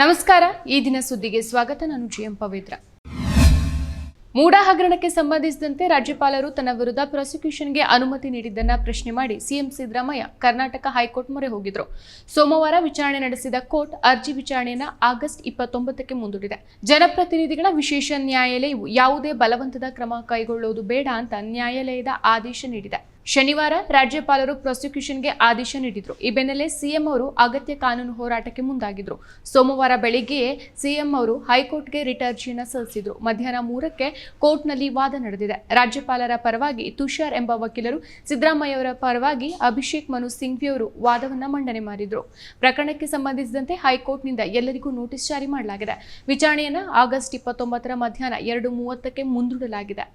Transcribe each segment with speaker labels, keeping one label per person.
Speaker 1: ನಮಸ್ಕಾರ, ಈ ದಿನ ಸುದ್ದಿಗೆ ಸ್ವಾಗತ. ನಾನು ಜಿಎಂ ಪವಿತ್ರ. ಮೂಡ ಹಗರಣಕ್ಕೆ ಸಂಬಂಧಿಸಿದಂತೆ ರಾಜ್ಯಪಾಲರು ತನ್ನ ವಿರುದ್ಧ ಪ್ರಾಸಿಕ್ಯೂಷನ್ಗೆ ಅನುಮತಿ ನೀಡಿದ್ದನ್ನ ಪ್ರಶ್ನೆ ಮಾಡಿ ಸಿಎಂ ಸಿದ್ದರಾಮಯ್ಯ ಕರ್ನಾಟಕ ಹೈಕೋರ್ಟ್ ಮೊರೆ ಹೋಗಿದ್ರು. ಸೋಮವಾರ ವಿಚಾರಣೆ ನಡೆಸಿದ ಕೋರ್ಟ್ ಅರ್ಜಿ ವಿಚಾರಣೆಯನ್ನು ಆಗಸ್ಟ್ ಇಪ್ಪತ್ತೊಂಬತ್ತಕ್ಕೆ ಮುಂದೂಡಿದೆ. ಜನಪ್ರತಿನಿಧಿಗಳ ವಿಶೇಷ ನ್ಯಾಯಾಲಯವು ಯಾವುದೇ ಬಲವಂತದ ಕ್ರಮ ಕೈಗೊಳ್ಳುವುದು ಬೇಡ ಅಂತ ನ್ಯಾಯಾಲಯದ ಆದೇಶ ನೀಡಿದೆ. ಶನಿವಾರ ರಾಜ್ಯಪಾಲರು ಪ್ರಾಸಿಕ್ಯೂಷನ್ಗೆ ಆದೇಶ ನೀಡಿದ್ರು. ಈ ಬೆನ್ನಲ್ಲೇ ಸಿಎಂ ಅವರು ಅಗತ್ಯ ಕಾನೂನು ಹೋರಾಟಕ್ಕೆ ಮುಂದಾಗಿದ್ರು. ಸೋಮವಾರ ಬೆಳಿಗ್ಗೆಯೇ ಸಿಎಂ ಅವರು ಹೈಕೋರ್ಟ್ಗೆ ರಿಟ್ ಅರ್ಜಿಯನ್ನ ಸಲ್ಲಿಸಿದ್ರು ಮಧ್ಯಾಹ್ನ ಮೂರಕ್ಕೆ ಕೋರ್ಟ್ನಲ್ಲಿ ವಾದ ನಡೆದಿದೆ. ರಾಜ್ಯಪಾಲರ ಪರವಾಗಿ ತುಷಾರ್ ಎಂಬ ವಕೀಲರು ಸಿದ್ದರಾಮಯ್ಯವರ ಪರವಾಗಿ ಅಭಿಷೇಕ್ ಮನು ಸಿಂಘ್ವಿ ಅವರು ವಾದವನ್ನು ಮಂಡನೆ ಮಾಡಿದ್ರು. ಪ್ರಕರಣಕ್ಕೆ ಸಂಬಂಧಿಸಿದಂತೆ ಹೈಕೋರ್ಟ್ನಿಂದ ಎಲ್ಲರಿಗೂ ನೋಟಿಸ್ ಜಾರಿ ಮಾಡಲಾಗಿದೆ. ವಿಚಾರಣೆಯನ್ನ ಆಗಸ್ಟ್ ಇಪ್ಪತ್ತೊಂಬತ್ತರ ಮಧ್ಯಾಹ್ನ ಎರಡು ಮೂವತ್ತಕ್ಕೆ ಮುಂದೂಡಲಾಗಿದೆ.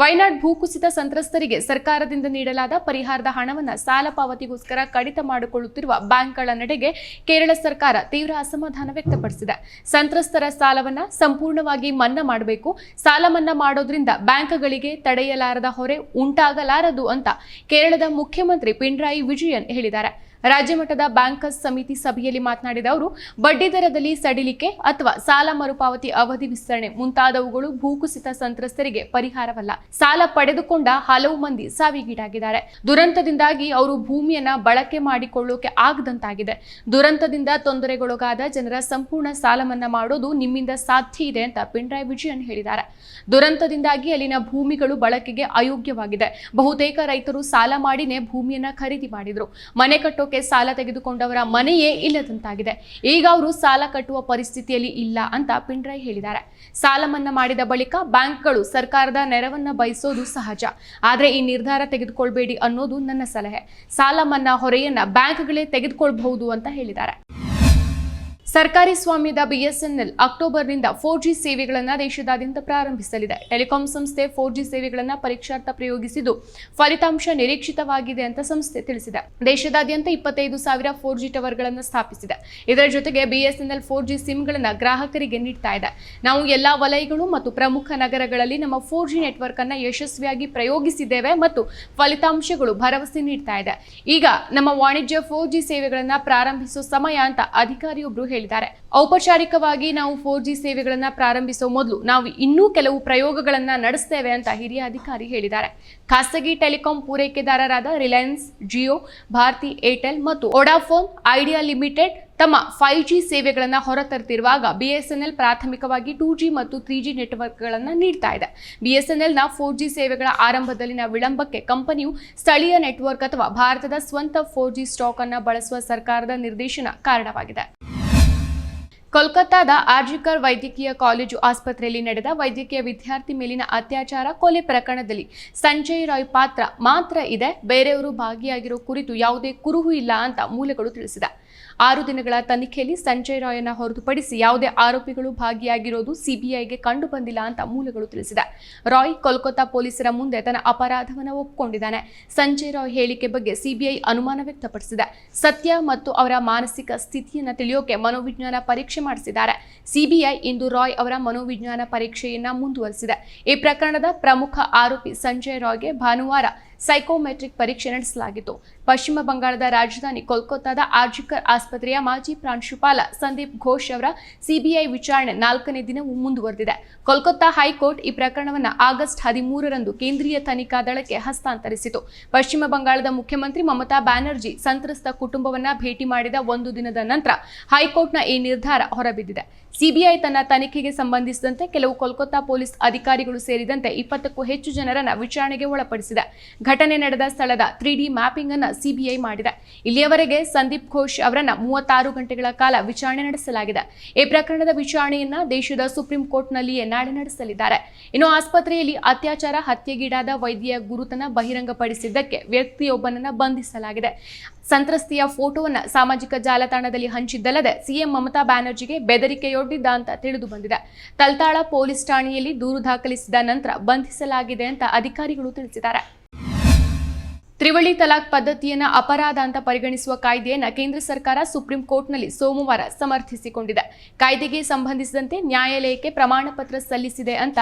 Speaker 1: ವಯನಾಡ್ ಭೂಕುಸಿತ ಸಂತ್ರಸ್ತರಿಗೆ ಸರ್ಕಾರದಿಂದ ನೀಡಲಾದ ಪರಿಹಾರದ ಹಣವನ್ನು ಸಾಲ ಪಾವತಿಗೋಸ್ಕರ ಕಡಿತ ಮಾಡಿಕೊಳ್ಳುತ್ತಿರುವ ಬ್ಯಾಂಕ್ಗಳ ನಡೆಗೆ ಕೇರಳ ಸರ್ಕಾರ ತೀವ್ರ ಅಸಮಾಧಾನ ವ್ಯಕ್ತಪಡಿಸಿದೆ. ಸಂತ್ರಸ್ತರ ಸಾಲವನ್ನು ಸಂಪೂರ್ಣವಾಗಿ ಮನ್ನಾ ಮಾಡಬೇಕು, ಸಾಲ ಮನ್ನಾ ಮಾಡೋದ್ರಿಂದ ಬ್ಯಾಂಕ್ಗಳಿಗೆ ತಡೆಯಲಾರದ ಹೊರೆ ಉಂಟಾಗಲಾರದು ಅಂತ ಕೇರಳದ ಮುಖ್ಯಮಂತ್ರಿ ಪಿಣರಾಯಿ ವಿಜಯನ್ ಹೇಳಿದ್ದಾರೆ. ರಾಜ್ಯ ಮಟ್ಟದ ಬ್ಯಾಂಕರ್ಸ್ ಸಮಿತಿ ಸಭೆಯಲ್ಲಿ ಮಾತನಾಡಿದ ಅವರು, ಬಡ್ಡಿ ದರದಲ್ಲಿ ಸಡಿಲಿಕೆ ಅಥವಾ ಸಾಲ ಮರುಪಾವತಿ ಅವಧಿ ವಿಸ್ತರಣೆ ಮುಂತಾದವುಗಳು ಭೂಕುಸಿತ ಸಂತ್ರಸ್ತರಿಗೆ ಪರಿಹಾರವಲ್ಲ. ಸಾಲ ಪಡೆದುಕೊಂಡ ಹಲವು ಮಂದಿ ಸಾವಿಗೀಡಾಗಿದ್ದಾರೆ. ದುರಂತದಿಂದಾಗಿ ಅವರು ಭೂಮಿಯನ್ನ ಬಳಕೆ ಮಾಡಿಕೊಳ್ಳೋಕೆ ಆಗದಂತಾಗಿದೆ. ದುರಂತದಿಂದ ತೊಂದರೆಗೊಳಗಾದ ಜನರ ಸಂಪೂರ್ಣ ಸಾಲ ಮನ್ನಾ ಮಾಡೋದು ನಿಮ್ಮಿಂದ ಸಾಧ್ಯ ಇದೆ ಅಂತ ಪಿಣರಾಯಿ ವಿಜಯನ್ ಹೇಳಿದ್ದಾರೆ. ದುರಂತದಿಂದಾಗಿ ಅಲ್ಲಿನ ಭೂಮಿಗಳು ಬಳಕೆಗೆ ಅಯೋಗ್ಯವಾಗಿದೆ. ಬಹುತೇಕ ರೈತರು ಸಾಲ ಮಾಡಿನೇ ಭೂಮಿಯನ್ನ ಖರೀದಿ ಮಾಡಿದ್ರು. ಮನೆ ಕಟ್ಟೋಕೆ ಸಾಲ ತೆಗೆದುಕೊಂಡವರ ಮನೆಯೇ ಇಲ್ಲದಂತಾಗಿದೆ. ಈಗ ಅವರು ಸಾಲ ಕಟ್ಟುವ ಪರಿಸ್ಥಿತಿಯಲ್ಲಿ ಇಲ್ಲ ಅಂತ ಪಿಂಡ್ರೈ ಹೇಳಿದ್ದಾರೆ. ಸಾಲ ಮನ್ನಾ ಮಾಡಿದ ಬಳಿಕ ಬ್ಯಾಂಕ್ಗಳು ಸರ್ಕಾರದ ನೆರವನ್ನ ಬಯಸೋದು ಸಹಜ. ಆದರೆ ಈ ನಿರ್ಧಾರ ತೆಗೆದುಕೊಳ್ಬೇಡಿ ಅನ್ನೋದು ನನ್ನ ಸಲಹೆ. ಸಾಲ ಮನ್ನಾ ಹೊರೆಯನ್ನ ಬ್ಯಾಂಕ್ಗಳೇ ತೆಗೆದುಕೊಳ್ಬಹುದು ಅಂತ ಹೇಳಿದ್ದಾರೆ. ಸರ್ಕಾರಿ ಸ್ವಾಮ್ಯದ ಬಿಎಸ್ಎನ್ಎಲ್ ಅಕ್ಟೋಬರ್ನಿಂದ ಫೋರ್ ಜಿ ಸೇವೆಗಳನ್ನು ದೇಶದಾದ್ಯಂತ ಪ್ರಾರಂಭಿಸಲಿದೆ. ಟೆಲಿಕಾಂ ಸಂಸ್ಥೆ ಫೋರ್ ಜಿ ಸೇವೆಗಳನ್ನು ಪರೀಕ್ಷಾರ್ಥ ಪ್ರಯೋಗಿಸಿದ್ದು ಫಲಿತಾಂಶ ನಿರೀಕ್ಷಿತವಾಗಿದೆ ಅಂತ ಸಂಸ್ಥೆ ತಿಳಿಸಿದೆ. ದೇಶದಾದ್ಯಂತ ಇಪ್ಪತ್ತೈದು ಸಾವಿರ ಫೋರ್ ಜಿ ಟವರ್ಗಳನ್ನು ಸ್ಥಾಪಿಸಿದೆ. ಇದರ ಜೊತೆಗೆ ಬಿಎಸ್ಎನ್ಎಲ್ ಫೋರ್ ಜಿ ಸಿಮ್ಗಳನ್ನು ಗ್ರಾಹಕರಿಗೆ ನೀಡ್ತಾ ಇದೆ. ನಾವು ಎಲ್ಲಾ ವಲಯಗಳು ಮತ್ತು ಪ್ರಮುಖ ನಗರಗಳಲ್ಲಿ ನಮ್ಮ ಫೋರ್ ಜಿ ನೆಟ್ವರ್ಕ್ ಅನ್ನು ಯಶಸ್ವಿಯಾಗಿ ಪ್ರಯೋಗಿಸಿದ್ದೇವೆ ಮತ್ತು ಫಲಿತಾಂಶಗಳು ಭರವಸೆ ನೀಡ್ತಾ ಇದೆ. ಈಗ ನಮ್ಮ ವಾಣಿಜ್ಯ ಫೋರ್ ಜಿ ಸೇವೆಗಳನ್ನು ಪ್ರಾರಂಭಿಸುವ ಸಮಯ ಅಂತ ಅಧಿಕಾರಿಯೊಬ್ಬರು ಹೇಳಿದ್ದಾರೆ ಔಪಚಾರಿಕವಾಗಿ ನಾವು ಫೋರ್ ಜಿ ಸೇವೆಗಳನ್ನ ಪ್ರಾರಂಭಿಸುವ ಮೊದಲು ನಾವು ಇನ್ನೂ ಕೆಲವು ಪ್ರಯೋಗಗಳನ್ನ ನಡೆಸ್ತೇವೆ ಅಂತ ಹಿರಿಯ ಅಧಿಕಾರಿ ಹೇಳಿದ್ದಾರೆ. ಖಾಸಗಿ ಟೆಲಿಕಾಂ ಪೂರೈಕೆದಾರರಾದ ರಿಲಯನ್ಸ್, ಜಿಯೋ, ಭಾರತಿ, ಏರ್ಟೆಲ್ ಮತ್ತು ಒಡಾಫೋನ್ ಐಡಿಯಾ ಲಿಮಿಟೆಡ್ ತಮ್ಮ ಫೈವ್ ಜಿ ಸೇವೆಗಳನ್ನು ಹೊರತರುತ್ತಿರುವಾಗ ಎಲ್ ಪ್ರಾಥಮಿಕವಾಗಿ ಟೂ ಜಿ ಮತ್ತು ತ್ರೀ ಜಿ ನೆಟ್ವರ್ಕ್ಗಳನ್ನು ನೀಡ್ತಾ ಇದೆ. ಬಿಎಸ್ಎನ್ಎಲ್ನ ಫೋರ್ ಜಿ ಸೇವೆಗಳ ಆರಂಭದಲ್ಲಿನ ವಿಳಂಬಕ್ಕೆ ಕಂಪನಿಯು ಸ್ಥಳೀಯ ನೆಟ್ವರ್ಕ್ ಅಥವಾ ಭಾರತದ ಸ್ವಂತ ಫೋರ್ ಜಿ ಸ್ಟಾಕ್ ಅನ್ನು ಬಳಸುವ ಸರ್ಕಾರದ ನಿರ್ದೇಶನ ಕಾರಣವಾಗಿದೆ. ಕೋಲ್ಕತ್ತಾದ ಆರ್ಜಿಕರ್ ವೈದ್ಯಕೀಯ ಕಾಲೇಜು ಆಸ್ಪತ್ರೆಯಲ್ಲಿ ನಡೆದ ವೈದ್ಯಕೀಯ ವಿದ್ಯಾರ್ಥಿ ಮೇಲಿನ ಅತ್ಯಾಚಾರ, ಕೊಲೆ ಪ್ರಕರಣದಲ್ಲಿ ಸಂಜಯ್ ರಾಯ್ ಪಾತ್ರ ಮಾತ್ರ ಇದೆ. ಬೇರೆಯವರು ಭಾಗಿಯಾಗಿರೋ ಕುರಿತು ಯಾವುದೇ ಕುರುಹು ಇಲ್ಲ ಅಂತ ಮೂಲಗಳು ತಿಳಿಸಿದೆ. ಆರು ದಿನಗಳ ತನಿಖೆಯಲ್ಲಿ ಸಂಜಯ್ ರಾಯನ್ನ ಹೊರತುಪಡಿಸಿ ಯಾವುದೇ ಆರೋಪಿಗಳು ಭಾಗಿಯಾಗಿರೋದು ಸಿಬಿಐಗೆ ಕಂಡು ಬಂದಿಲ್ಲ ಅಂತ ಮೂಲಗಳು ತಿಳಿಸಿದೆ. ರಾಯ್ ಕೋಲ್ಕತ್ತಾ ಪೊಲೀಸರ ಮುಂದೆ ತನ್ನ ಅಪರಾಧವನ್ನು ಒಪ್ಪಿಕೊಂಡಿದ್ದಾನೆ ಸಂಜಯ್ ರಾಯ್ ಹೇಳಿಕೆ ಬಗ್ಗೆ ಸಿಬಿಐ ಅನುಮಾನ ವ್ಯಕ್ತಪಡಿಸಿದೆ. ಸತ್ಯ ಮತ್ತು ಅವರ ಮಾನಸಿಕ ಸ್ಥಿತಿಯನ್ನು ತಿಳಿಯೋಕೆ ಮನೋವಿಜ್ಞಾನ ಪರೀಕ್ಷೆ ಮಾಡಿಸಿದ್ದಾರೆ. ಸಿಬಿಐ ಇಂದು ರಾಯ್ ಅವರ ಮನೋವಿಜ್ಞಾನ ಪರೀಕ್ಷೆಯನ್ನ ಮುಂದುವರೆಸಿದೆ. ಈ ಪ್ರಕರಣದ ಪ್ರಮುಖ ಆರೋಪಿ ಸಂಜಯ್ ರಾಯ್ಗೆ ಭಾನುವಾರ ಸೈಕೋಮೆಟ್ರಿಕ್ ಪರೀಕ್ಷೆ ನಡೆಸಲಾಗಿತ್ತು. ಪಶ್ಚಿಮ ಬಂಗಾಳದ ರಾಜಧಾನಿ ಕೋಲ್ಕತ್ತಾದ ಆರ್ಜಿಕರ್ ಆಸ್ಪತ್ರೆಯ ಮಾಜಿ ಪ್ರಾಂಶುಪಾಲ ಸಂದೀಪ್ ಘೋಷ್ ಅವರ ಸಿಬಿಐ ವಿಚಾರಣೆ ನಾಲ್ಕನೇ ದಿನವೂ ಮುಂದುವರೆದಿದೆ. ಕೋಲ್ಕತ್ತಾ ಹೈಕೋರ್ಟ್ ಈ ಪ್ರಕರಣವನ್ನು ಆಗಸ್ಟ್ ಹದಿಮೂರರಂದು ಕೇಂದ್ರೀಯ ತನಿಖಾ ದಳಕ್ಕೆ ಹಸ್ತಾಂತರಿಸಿತು. ಪಶ್ಚಿಮ ಬಂಗಾಳದ ಮುಖ್ಯಮಂತ್ರಿ ಮಮತಾ ಬ್ಯಾನರ್ಜಿ ಸಂತ್ರಸ್ತ ಕುಟುಂಬವನ್ನ ಭೇಟಿ ಮಾಡಿದ ಒಂದು ದಿನದ ನಂತರ ಹೈಕೋರ್ಟ್ನ ಈ ನಿರ್ಧಾರ ಹೊರಬಿದ್ದಿದೆ. ಸಿಬಿಐ ತನ್ನ ತನಿಖೆಗೆ ಸಂಬಂಧಿಸಿದಂತೆ ಕೆಲವು ಕೋಲ್ಕತ್ತಾ ಪೊಲೀಸ್ ಅಧಿಕಾರಿಗಳು ಸೇರಿದಂತೆ ಇಪ್ಪತ್ತಕ್ಕೂ ಹೆಚ್ಚು ಜನರನ್ನ ವಿಚಾರಣೆಗೆ ಒಳಪಡಿಸಿದೆ. ಘಟನೆ ನಡೆದ ಸ್ಥಳದ ತ್ರೀ ಡಿ ಮ್ಯಾಪಿಂಗ್ ಅನ್ನು ಸಿಬಿಐ ಮಾಡಿದೆ. ಇಲ್ಲಿಯವರೆಗೆ ಸಂದೀಪ್ ಘೋಷ್ ಅವರನ್ನ ಮೂವತ್ತಾರು ಗಂಟೆಗಳ ಕಾಲ ವಿಚಾರಣೆ ನಡೆಸಲಾಗಿದೆ. ಈ ಪ್ರಕರಣದ ವಿಚಾರಣೆಯನ್ನ ದೇಶದ ಸುಪ್ರೀಂ ಕೋರ್ಟ್ನಲ್ಲಿಯೇ ನಾಳೆ ನಡೆಸಲಿದ್ದಾರೆ. ಇನ್ನು ಆಸ್ಪತ್ರೆಯಲ್ಲಿ ಅತ್ಯಾಚಾರ, ಹತ್ಯೆಗೀಡಾದ ವೈದ್ಯ ಗುರುತನ ಬಹಿರಂಗಪಡಿಸಿದ್ದಕ್ಕೆ ವ್ಯಕ್ತಿಯೊಬ್ಬನನ್ನ ಬಂಧಿಸಲಾಗಿದೆ. ಸಂತ್ರಸ್ತೆಯ ಫೋಟೋವನ್ನು ಸಾಮಾಜಿಕ ಜಾಲತಾಣದಲ್ಲಿ ಹಂಚಿದ್ದಲ್ಲದೆ ಸಿಎಂ ಮಮತಾ ಬ್ಯಾನರ್ಜಿಗೆ ಬೆದರಿಕೆಯೊಡ್ಡಿದ್ದ ಅಂತ ತಿಳಿದು ಬಂದಿದೆ. ತಲ್ತಾಳ ಪೊಲೀಸ್ ಠಾಣೆಯಲ್ಲಿ ದೂರು ದಾಖಲಿಸಿದ ನಂತರ ಬಂಧಿಸಲಾಗಿದೆ ಅಂತ ಅಧಿಕಾರಿಗಳು ತಿಳಿಸಿದ್ದಾರೆ. ತ್ರಿವಳಿ ತಲಾಖ್ ಪದ್ಧತಿಯನ್ನು ಅಪರಾಧ ಅಂತ ಪರಿಗಣಿಸುವ ಕಾಯ್ದೆಯನ್ನು ಕೇಂದ್ರ ಸರ್ಕಾರ ಸುಪ್ರೀಂ ಕೋರ್ಟ್ನಲ್ಲಿ ಸೋಮವಾರ ಸಮರ್ಥಿಸಿಕೊಂಡಿದೆ. ಕಾಯ್ದೆಗೆ ಸಂಬಂಧಿಸಿದಂತೆ ನ್ಯಾಯಾಲಯಕ್ಕೆ ಪ್ರಮಾಣ ಪತ್ರ ಸಲ್ಲಿಸಿದೆ ಅಂತ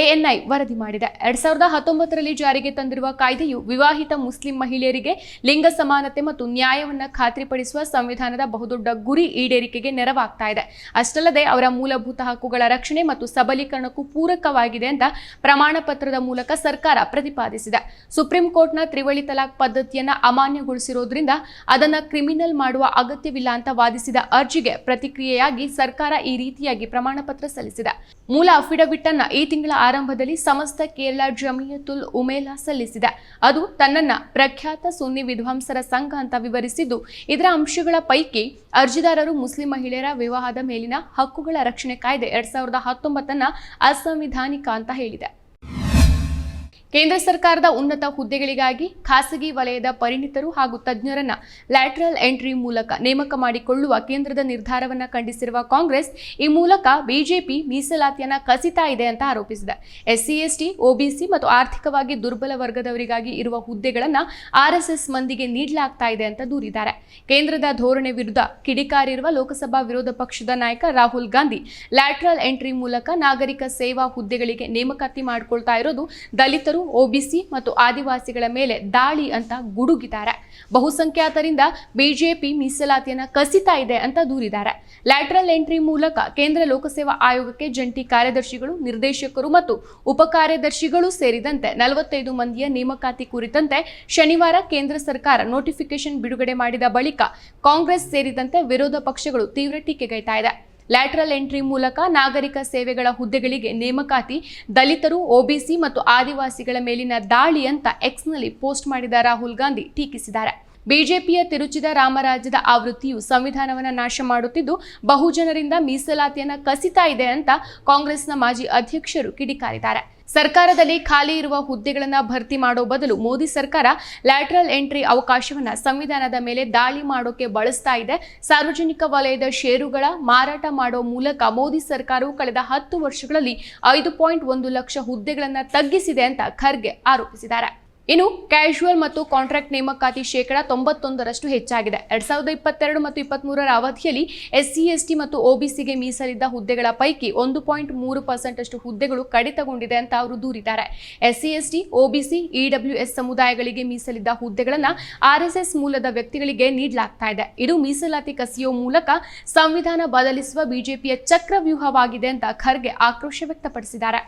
Speaker 1: ಎಎನ್ಐ ವರದಿ ಮಾಡಿದೆ. ಎರಡ್ ಸಾವಿರದ ಹತ್ತೊಂಬತ್ತರಲ್ಲಿ ಜಾರಿಗೆ ತಂದಿರುವ ಕಾಯ್ದೆಯು ವಿವಾಹಿತ ಮುಸ್ಲಿಂ ಮಹಿಳೆಯರಿಗೆ ಲಿಂಗ ಸಮಾನತೆ ಮತ್ತು ನ್ಯಾಯವನ್ನು ಖಾತ್ರಿಪಡಿಸುವ ಸಂವಿಧಾನದ ಬಹುದೊಡ್ಡ ಗುರಿ ಈಡೇರಿಕೆಗೆ ನೆರವಾಗ್ತಾ ಇದೆ. ಅಷ್ಟಲ್ಲದೆ ಅವರ ಮೂಲಭೂತ ಹಕ್ಕುಗಳ ರಕ್ಷಣೆ ಮತ್ತು ಸಬಲೀಕರಣಕ್ಕೂ ಪೂರಕವಾಗಿದೆ ಅಂತ ಪ್ರಮಾಣ ಪತ್ರದ ಮೂಲಕ ಸರ್ಕಾರ ಪ್ರತಿಪಾದಿಸಿದೆ. ಸುಪ್ರೀಂ ಕೋರ್ಟ್ನ ತ್ರಿವಳಿ ತಲಾಖ್ ಪದ್ಧತಿಯನ್ನು ಅಮಾನ್ಯಗೊಳಿಸಿರೋದ್ರಿಂದ ಅದನ್ನು ಕ್ರಿಮಿನಲ್ ಮಾಡುವ ಅಗತ್ಯವಿಲ್ಲ ಅಂತ ವಾದಿಸಿದ ಅರ್ಜಿಗೆ ಪ್ರತಿಕ್ರಿಯೆಯಾಗಿ ಸರ್ಕಾರ ಈ ರೀತಿಯಾಗಿ ಪ್ರಮಾಣ ಪತ್ರ ಸಲ್ಲಿಸಿದೆ. ಮೂಲ ಅಫಿಡವಿಟ್ ಅನ್ನ ಈ ತಿಂಗಳ ಆರಂಭದಲ್ಲಿ ಸಮಸ್ತ ಕೇರಳ ಜಮಿಯತುಲ್ ಉಮೇಲಾ ಸಲ್ಲಿಸಿದೆ. ಅದು ತನ್ನನ್ನ ಪ್ರಖ್ಯಾತ ಸುನ್ನಿ ವಿದ್ವಾಂಸರ ಸಂಘ ಅಂತ ವಿವರಿಸಿದ್ದು, ಇದರ ಅಂಶಗಳ ಪೈಕಿ ಅರ್ಜಿದಾರರು ಮುಸ್ಲಿಂ ಮಹಿಳೆಯರ ವಿವಾಹದ ಮೇಲಿನ ಹಕ್ಕುಗಳ ರಕ್ಷಣೆ ಕಾಯ್ದೆ ಎರಡ್ ಸಾವಿರದ ಅಸಂವಿಧಾನಿಕ ಅಂತ ಹೇಳಿದೆ. ಕೇಂದ್ರ ಸರ್ಕಾರದ ಉನ್ನತ ಹುದ್ದೆಗಳಿಗಾಗಿ ಖಾಸಗಿ ವಲಯದ ಪರಿಣಿತರು ಹಾಗೂ ತಜ್ಞರನ್ನ ಲ್ಯಾಟ್ರಲ್ ಎಂಟ್ರಿ ಮೂಲಕ ನೇಮಕ ಮಾಡಿಕೊಳ್ಳುವ ಕೇಂದ್ರದ ನಿರ್ಧಾರವನ್ನ ಖಂಡಿಸಿರುವ ಕಾಂಗ್ರೆಸ್, ಈ ಮೂಲಕ ಬಿಜೆಪಿ ಮೀಸಲಾತಿಯನ್ನ ಕಸಿತಾ ಇದೆ ಅಂತ ಆರೋಪಿಸಿದೆ. ಎಸ್ಸಿ, ಎಸ್ಟಿ ಒಬಿಸಿ ಮತ್ತು ಆರ್ಥಿಕವಾಗಿ ದುರ್ಬಲ ವರ್ಗದವರಿಗಾಗಿ ಇರುವ ಹುದ್ದೆಗಳನ್ನ ಆರ್ಎಸ್ಎಸ್ ಮಂದಿಗೆ ನೀಡಲಾಗ್ತಾ ಇದೆ ಅಂತ ದೂರಿದ್ದಾರೆ. ಕೇಂದ್ರದ ಧೋರಣೆ ವಿರುದ್ಧ ಕಿಡಿಕಾರಿರುವ ಲೋಕಸಭಾ ವಿರೋಧ ಪಕ್ಷದ ನಾಯಕ ರಾಹುಲ್ ಗಾಂಧಿ ಲ್ಯಾಟ್ರಲ್ ಎಂಟ್ರಿ ಮೂಲಕ ನಾಗರಿಕ ಸೇವಾ ಹುದ್ದೆಗಳಿಗೆ ನೇಮಕಾತಿ ಮಾಡಿಕೊಳ್ತಾ ಇರೋದು ದಲಿತರು ಒಬಿಸಿ ಮತ್ತು ಆದಿವಾಸಿಗಳ ಮೇಲೆ ದಾಳಿ ಅಂತ ಗುಡುಗಿದ್ದಾರೆ. ಬಹುಸಂಖ್ಯಾತರಿಂದ ಬಿಜೆಪಿ ಮೀಸಲಾತಿಯನ್ನ ಕಸಿತಾ ಇದೆ ಅಂತ ದೂರಿದ್ದಾರೆ. ಲ್ಯಾಟ್ರಲ್ ಎಂಟ್ರಿ ಮೂಲಕ ಕೇಂದ್ರ ಲೋಕಸೇವಾ ಆಯೋಗಕ್ಕೆ ಜಂಟಿ ಕಾರ್ಯದರ್ಶಿಗಳು, ನಿರ್ದೇಶಕರು ಮತ್ತು ಉಪಕಾರ್ಯದರ್ಶಿಗಳು ಸೇರಿದಂತೆ ನಲವತ್ತೈದು ಮಂದಿಯ ನೇಮಕಾತಿ ಕುರಿತಂತೆ ಶನಿವಾರ ಕೇಂದ್ರ ಸರ್ಕಾರ ನೋಟಿಫಿಕೇಶನ್ ಬಿಡುಗಡೆ ಮಾಡಿದ ಬಳಿಕ ಕಾಂಗ್ರೆಸ್ ಸೇರಿದಂತೆ ವಿರೋಧ ಪಕ್ಷಗಳು ತೀವ್ರ ಟೀಕೆಗೈತಾ ಇದೆ. ಲ್ಯಾಟ್ರಲ್ ಎಂಟ್ರಿ ಮೂಲಕ ನಾಗರಿಕ ಸೇವೆಗಳ ಹುದ್ದೆಗಳಿಗೆ ನೇಮಕಾತಿ, ದಲಿತರು ಒಬಿಸಿ ಮತ್ತು ಆದಿವಾಸಿಗಳ ಮೇಲಿನ ದಾಳಿ ಅಂತ ಎಕ್ಸ್ನಲ್ಲಿ ಪೋಸ್ಟ್ ಮಾಡಿದ ರಾಹುಲ್ ಗಾಂಧಿ ಟೀಕಿಸಿದ್ದಾರೆ. ಬಿಜೆಪಿಯ ತಿರುಚಿದ ರಾಮರಾಜ್ಯದ ಆವೃತ್ತಿಯು ಸಂವಿಧಾನವನ್ನು ನಾಶ ಮಾಡುತ್ತಿದ್ದು ಬಹುಜನರಿಂದ ಮೀಸಲಾತಿಯನ್ನು ಕಸಿತಾ ಇದೆ ಅಂತ ಕಾಂಗ್ರೆಸ್ನ ಮಾಜಿ ಅಧ್ಯಕ್ಷರು ಕಿಡಿಕಾರಿದ್ದಾರೆ. ಸರ್ಕಾರದಲ್ಲಿ ಖಾಲಿ ಇರುವ ಹುದ್ದೆಗಳನ್ನು ಭರ್ತಿ ಮಾಡೋ ಬದಲು ಮೋದಿ ಸರ್ಕಾರ ಲ್ಯಾಟ್ರಲ್ ಎಂಟ್ರಿ ಅವಕಾಶವನ್ನು ಸಂವಿಧಾನದ ಮೇಲೆ ದಾಳಿ ಮಾಡೋಕೆ ಬಳಸ್ತಾ ಇದೆ. ಸಾರ್ವಜನಿಕ ವಲಯದ ಷೇರುಗಳ ಮಾರಾಟ ಮಾಡೋ ಮೂಲಕ ಮೋದಿ ಸರ್ಕಾರವು ಕಳೆದ ಹತ್ತು ವರ್ಷಗಳಲ್ಲಿ ಐದು ಪಾಯಿಂಟ್ ಒಂದು ಲಕ್ಷ ಹುದ್ದೆಗಳನ್ನು ತಗ್ಗಿಸಿದೆ ಅಂತ ಖರ್ಗೆ ಆರೋಪಿಸಿದ್ದಾರೆ. ಇನ್ನು ಕ್ಯಾಶುವಲ್ ಮತ್ತು ಕಾಂಟ್ರಾಕ್ಟ್ ನೇಮಕಾತಿ ಶೇಕಡ ತೊಂಬತ್ತೊಂದರಷ್ಟು ಹೆಚ್ಚಾಗಿದೆ. ಎರಡ್ ಸಾವಿರದ ಇಪ್ಪತ್ತೆರಡು ಮತ್ತು ಇಪ್ಪತ್ಮೂರರ ಅವಧಿಯಲ್ಲಿ ಎಸ್ಸಿ, ಎಸ್ಟಿ ಮತ್ತು ಒಬಿಸಿಗೆ ಮೀಸಲಿದ್ದ ಹುದ್ದೆಗಳ ಪೈಕಿ ಒಂದು ಪಾಯಿಂಟ್ ಮೂರು ಪರ್ಸೆಂಟ್ ಅಷ್ಟು ಹುದ್ದೆಗಳು ಕಡಿತಗೊಂಡಿದೆ ಅಂತ ಅವರು ದೂರಿದ್ದಾರೆ. ಎಸ್ಸಿ, ಎಸ್ಟಿ ಒಬಿಸಿ ಇಡಬ್ಲ್ಯೂಎಸ್ ಸಮುದಾಯಗಳಿಗೆ ಮೀಸಲಿದ್ದ ಹುದ್ದೆಗಳನ್ನು ಆರ್ಎಸ್ಎಸ್ ಮೂಲದ ವ್ಯಕ್ತಿಗಳಿಗೆ ನೀಡಲಾಗ್ತಾ ಇದೆ. ಇದು ಮೀಸಲಾತಿ ಕಸಿಯೋ ಮೂಲಕ ಸಂವಿಧಾನ ಬದಲಿಸುವ ಬಿಜೆಪಿಯ ಚಕ್ರವ್ಯೂಹವಾಗಿದೆ ಅಂತ ಖರ್ಗೆ ಆಕ್ರೋಶ ವ್ಯಕ್ತಪಡಿಸಿದ್ದಾರೆ.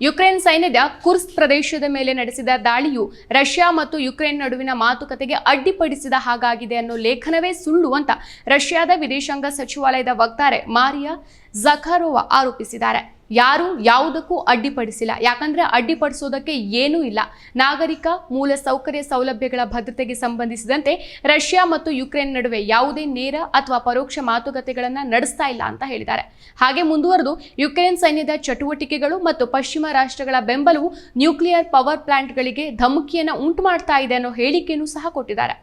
Speaker 1: ಯುಕ್ರೇನ್ ಸೈನ್ಯದ ಕುರ್ಸ್ ಪ್ರದೇಶದ ಮೇಲೆ ನಡೆಸಿದ ದಾಳಿಯು ರಷ್ಯಾ ಮತ್ತು ಯುಕ್ರೇನ್ ನಡುವಿನ ಮಾತುಕತೆಗೆ ಅಡ್ಡಿಪಡಿಸಿದ ಹಾಗಾಗಿದೆ ಅನ್ನೋ ಲೇಖನವೇ ಸುಳ್ಳು ಅಂತ ರಷ್ಯಾದ ವಿದೇಶಾಂಗ ಸಚಿವಾಲಯದ ವಕ್ತಾರೆ ಮಾರಿಯಾ ಜಖಾರೋವಾ ಆರೋಪಿಸಿದ್ದಾರೆ. ಯಾರು ಯಾವುದಕ್ಕೂ ಅಡ್ಡಿಪಡಿಸಿಲ್ಲ. ಯಾಕಂದ್ರೆ ಅಡ್ಡಿಪಡಿಸೋದಕ್ಕೆ ಏನೂ ಇಲ್ಲ. ನಾಗರಿಕ ಮೂಲ ಸೌಕರ್ಯ ಸೌಲಭ್ಯಗಳ ಭದ್ರತೆಗೆ ಸಂಬಂಧಿಸಿದಂತೆ ರಷ್ಯಾ ಮತ್ತು ಯುಕ್ರೇನ್ ನಡುವೆ ಯಾವುದೇ ನೇರ ಅಥವಾ ಪರೋಕ್ಷ ಮಾತುಕತೆಗಳನ್ನು ನಡೆಸ್ತಾ ಇಲ್ಲ ಅಂತ ಹೇಳಿದ್ದಾರೆ. ಹಾಗೆ ಮುಂದುವರೆದು ಯುಕ್ರೇನ್ ಸೈನ್ಯದ ಚಟುವಟಿಕೆಗಳು ಮತ್ತು ಪಶ್ಚಿಮ ರಾಷ್ಟ್ರಗಳ ಬೆಂಬಲವು ನ್ಯೂಕ್ಲಿಯರ್ ಪವರ್ ಪ್ಲಾಂಟ್ಗಳಿಗೆ ಧಮಕಿಯನ್ನು ಉಂಟು ಮಾಡ್ತಾ ಇದೆ ಅನ್ನೋ ಹೇಳಿಕೆಯನ್ನು ಸಹ ಕೊಟ್ಟಿದ್ದಾರೆ.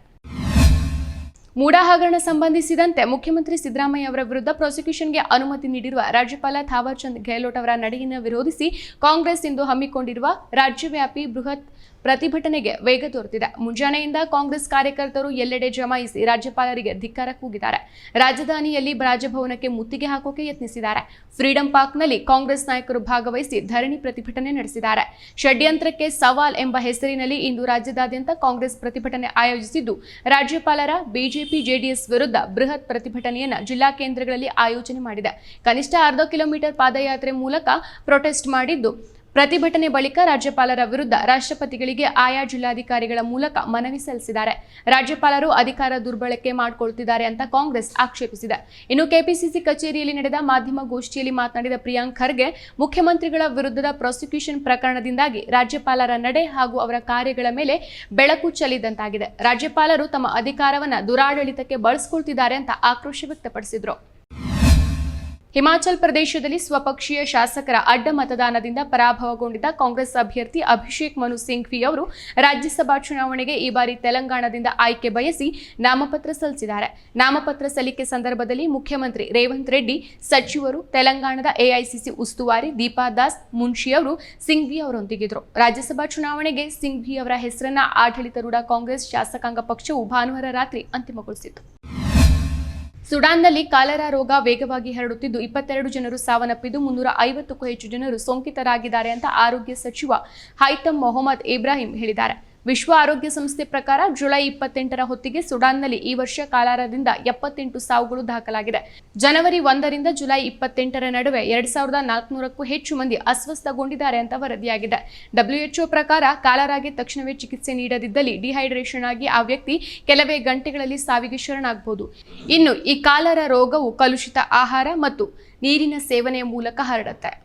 Speaker 1: ಮೂಡಾ ಹಗರಣ ಸಂಬಂಧಿಸಿದಂತೆ ಮುಖ್ಯಮಂತ್ರಿ ಸಿದ್ದರಾಮಯ್ಯ ಅವರ ವಿರುದ್ಧ ಪ್ರಾಸಿಕ್ಯೂಷನ್ಗೆ ಅನುಮತಿ ನೀಡಿರುವ ರಾಜ್ಯಪಾಲ ಥಾವರ್ ಚಂದ್ ಗೆಹ್ಲೋಟ್ ಅವರ ನಡೆಯನ್ನು ವಿರೋಧಿಸಿ ಕಾಂಗ್ರೆಸ್ ಇಂದು ಹಮ್ಮಿಕೊಂಡಿರುವ ರಾಜ್ಯವ್ಯಾಪಿ ಬೃಹತ್ ಪ್ರತಿಭಟನೆಗೆ ವೇಗ ತೋರುತ್ತಿದೆ. ಮುಂಜಾನೆಯಿಂದ ಕಾಂಗ್ರೆಸ್ ಕಾರ್ಯಕರ್ತರು ಎಲ್ಲೆಡೆ ಜಮಾಯಿಸಿ ರಾಜ್ಯಪಾಲರಿಗೆ ಧಿಕ್ಕಾರ ಕೂಗಿದ್ದಾರೆ. ರಾಜಧಾನಿಯಲ್ಲಿ ರಾಜಭವನಕ್ಕೆ ಮುತ್ತಿಗೆ ಹಾಕೋಕೆ ಯತ್ನಿಸಿದ್ದಾರೆ. ಫ್ರೀಡಂ ಪಾರ್ಕ್ನಲ್ಲಿ ಕಾಂಗ್ರೆಸ್ ನಾಯಕರು ಭಾಗವಹಿಸಿ ಧರಣಿ ಪ್ರತಿಭಟನೆ ನಡೆಸಿದ್ದಾರೆ. ಷಡ್ಯಂತ್ರಕ್ಕೆ ಸವಾಲ್ ಎಂಬ ಹೆಸರಿನಲ್ಲಿ ಇಂದು ರಾಜ್ಯದಾದ್ಯಂತ ಕಾಂಗ್ರೆಸ್ ಪ್ರತಿಭಟನೆ ಆಯೋಜಿಸಿದ್ದು, ರಾಜ್ಯಪಾಲರ ಬಿಜೆಪಿ ಜೆಡಿಎಸ್ ವಿರುದ್ಧ ಬೃಹತ್ ಪ್ರತಿಭಟನೆಯನ್ನು ಜಿಲ್ಲಾ ಕೇಂದ್ರಗಳಲ್ಲಿ ಆಯೋಜನೆ ಮಾಡಿದೆ. ಕನಿಷ್ಠ ಅರ್ಧ ಕಿಲೋಮೀಟರ್ ಪಾದಯಾತ್ರೆ ಮೂಲಕ ಪ್ರೊಟೆಸ್ಟ್ ಮಾಡಿದ್ದು ಪ್ರತಿಭಟನೆ ಬಳಿಕ ರಾಜ್ಯಪಾಲರ ವಿರುದ್ಧ ರಾಷ್ಟ್ರಪತಿಗಳಿಗೆ ಆಯಾ ಜಿಲ್ಲಾಧಿಕಾರಿಗಳ ಮೂಲಕ ಮನವಿ ಸಲ್ಲಿಸಿದ್ದಾರೆ. ರಾಜ್ಯಪಾಲರು ಅಧಿಕಾರ ದುರ್ಬಳಕೆ ಮಾಡಿಕೊಳ್ತಿದ್ದಾರೆ ಅಂತ ಕಾಂಗ್ರೆಸ್ ಆಕ್ಷೇಪಿಸಿದೆ. ಇನ್ನು ಕೆಪಿಸಿಸಿ ಕಚೇರಿಯಲ್ಲಿ ನಡೆದ ಮಾಧ್ಯಮ ಗೋಷ್ಠಿಯಲ್ಲಿ ಮಾತನಾಡಿದ ಪ್ರಿಯಾಂಕ್ ಖರ್ಗೆ, ಮುಖ್ಯಮಂತ್ರಿಗಳ ವಿರುದ್ಧದ ಪ್ರಾಸಿಕ್ಯೂಷನ್ ಪ್ರಕರಣದಿಂದಾಗಿ ರಾಜ್ಯಪಾಲರ ನಡೆ ಹಾಗೂ ಅವರ ಕಾರ್ಯಗಳ ಮೇಲೆ ಬೆಳಕು ಚೆಲ್ಲಿದಂತಾಗಿದೆ. ರಾಜ್ಯಪಾಲರು ತಮ್ಮ ಅಧಿಕಾರವನ್ನು ದುರಾಡಳಿತಕ್ಕೆ ಬಳಸಿಕೊಳ್ತಿದ್ದಾರೆ ಅಂತ ಆಕ್ರೋಶ ವ್ಯಕ್ತಪಡಿಸಿದ್ರು. ಹಿಮಾಚಲ್ ಪ್ರದೇಶದಲ್ಲಿ ಸ್ವಪಕ್ಷೀಯ ಶಾಸಕರ ಅಡ್ಡ ಮತದಾನದಿಂದ ಪರಾಭವಗೊಂಡಿದ್ದ ಕಾಂಗ್ರೆಸ್ ಅಭ್ಯರ್ಥಿ ಅಭಿಷೇಕ್ ಮನು ಸಿಂಘ್ವಿ ಅವರು ರಾಜ್ಯಸಭಾ ಚುನಾವಣೆಗೆ ಈ ಬಾರಿ ತೆಲಂಗಾಣದಿಂದ ಆಯ್ಕೆ ಬಯಸಿ ನಾಮಪತ್ರ ಸಲ್ಲಿಸಿದ್ದಾರೆ. ನಾಮಪತ್ರ ಸಲ್ಲಿಕೆ ಸಂದರ್ಭದಲ್ಲಿ ಮುಖ್ಯಮಂತ್ರಿ ರೇವಂತ್ ರೆಡ್ಡಿ, ಸಚಿವರು ತೆಲಂಗಾಣದ ಎಐಸಿಸಿ ಉಸ್ತುವಾರಿ ದೀಪಾ ದಾಸ್ ಮುನ್ಷಿ ಅವರು ಸಿಂಘ್ವಿ ಅವರೊಂದಿಗಿದ್ರು ರಾಜ್ಯಸಭಾ ಚುನಾವಣೆಗೆ ಸಿಂಘ್ವಿ ಅವರ ಹೆಸರನ್ನ ಆಡಳಿತಾರೂಢ ಕಾಂಗ್ರೆಸ್ ಶಾಸಕಾಂಗ ಪಕ್ಷವು ಭಾನುವಾರ ರಾತ್ರಿ ಅಂತಿಮಗೊಳಿಸಿತು ಸುಡಾನ್ನಲ್ಲಿ ಕಾಲರಾ ರೋಗ ವೇಗವಾಗಿ ಹರಡುತ್ತಿದ್ದು ಇಪ್ಪತ್ತೆರಡು ಜನರು ಸಾವನ್ನಪ್ಪಿದ್ದು ಮುನ್ನೂರ ಐವತ್ತಕ್ಕೂ ಹೆಚ್ಚು ಜನರು ಸೋಂಕಿತರಾಗಿದ್ದಾರೆ ಅಂತ ಆರೋಗ್ಯ ಸಚಿವ ಹೈತಮ್ ಮೊಹಮ್ಮದ್ ಇಬ್ರಾಹಿಂ ಹೇಳಿದ್ದಾರೆ. ವಿಶ್ವ ಆರೋಗ್ಯ ಸಂಸ್ಥೆ ಪ್ರಕಾರ ಜುಲೈ ಇಪ್ಪತ್ತೆಂಟರ ಹೊತ್ತಿಗೆ ಸುಡಾನ್ನಲ್ಲಿ ಈ ವರ್ಷ ಕಾಲಾರದಿಂದ ಎಪ್ಪತ್ತೆಂಟು ಸಾವುಗಳು ದಾಖಲಾಗಿದೆ. ಜನವರಿ ಒಂದರಿಂದ ಜುಲೈ ಇಪ್ಪತ್ತೆಂಟರ ನಡುವೆ ಎರಡ್ ಸಾವಿರದ ನಾಲ್ಕುನೂರಕ್ಕೂ ಹೆಚ್ಚು ಮಂದಿ ಅಸ್ವಸ್ಥಗೊಂಡಿದ್ದಾರೆ ಅಂತ ವರದಿಯಾಗಿದೆ. ಡಬ್ಲ್ಯೂಎಚ್ಒ ಪ್ರಕಾರ ಕಾಲಾರಾಗೆ ತಕ್ಷಣವೇ ಚಿಕಿತ್ಸೆ ನೀಡದಿದ್ದಲ್ಲಿ ಡಿಹೈಡ್ರೇಷನ್ ಆಗಿ ಆ ವ್ಯಕ್ತಿ ಕೆಲವೇ ಗಂಟೆಗಳಲ್ಲಿ ಸಾವಿಗೆ ಶರಣಾಗಬಹುದು. ಇನ್ನು ಈ ಕಾಲರ ರೋಗವು ಕಲುಷಿತ ಆಹಾರ ಮತ್ತು ನೀರಿನ ಸೇವನೆಯ ಮೂಲಕ ಹರಡುತ್ತೆ.